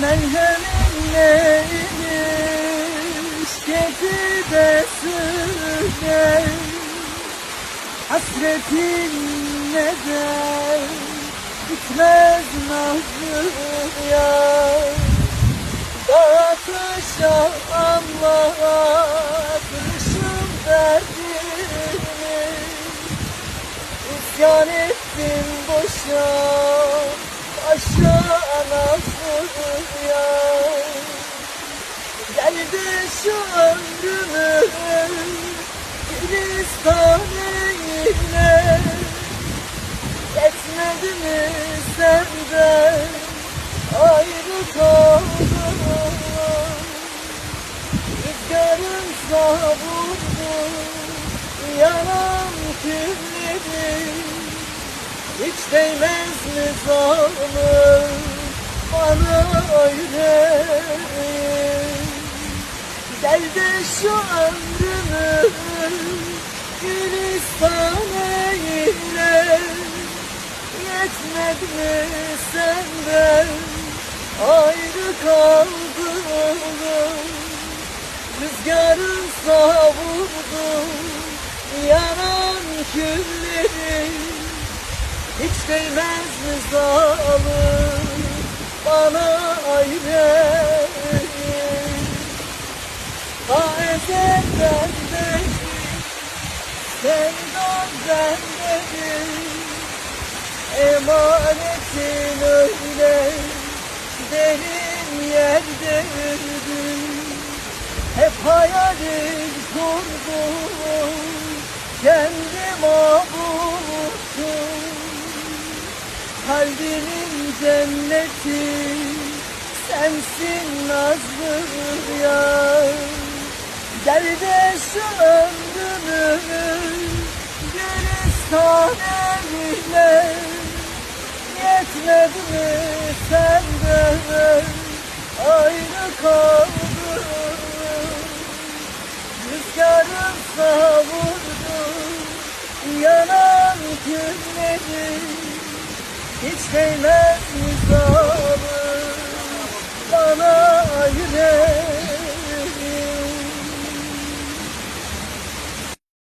Merhemin neymiş Kedi de sürer Hasretin neden Bitmez nazlı yar Dağa taşa anlatmışım derdimi İsyan ettim boşa Başa nasıl ya Geldi şu ömrümü Gülistaneyine Yetmedi mi senden? Ayrı kaldım. Rüzgarın savurdu Yanan külleri hiç değmez mi zalim bana öyle Gel de şu ömrümü Gülistan'a eyle Yetmedi senden? Ayrı kaldım Rüzgarın savurdu yanan külleri. Hiç değmez mi zalim? Bana ayrı. Ta ezelden sevdan bendedir Emanetin öyle derin yerdedir. Hep hayalim kurdum kendim avuttum Kalbimin cenneti sensin nazlı yar gülistaneyle Yetmedi mi senden ayrı kaldım Rüzgarın savurdu yanan külleri Hiç değmez mi zalim bana ayrı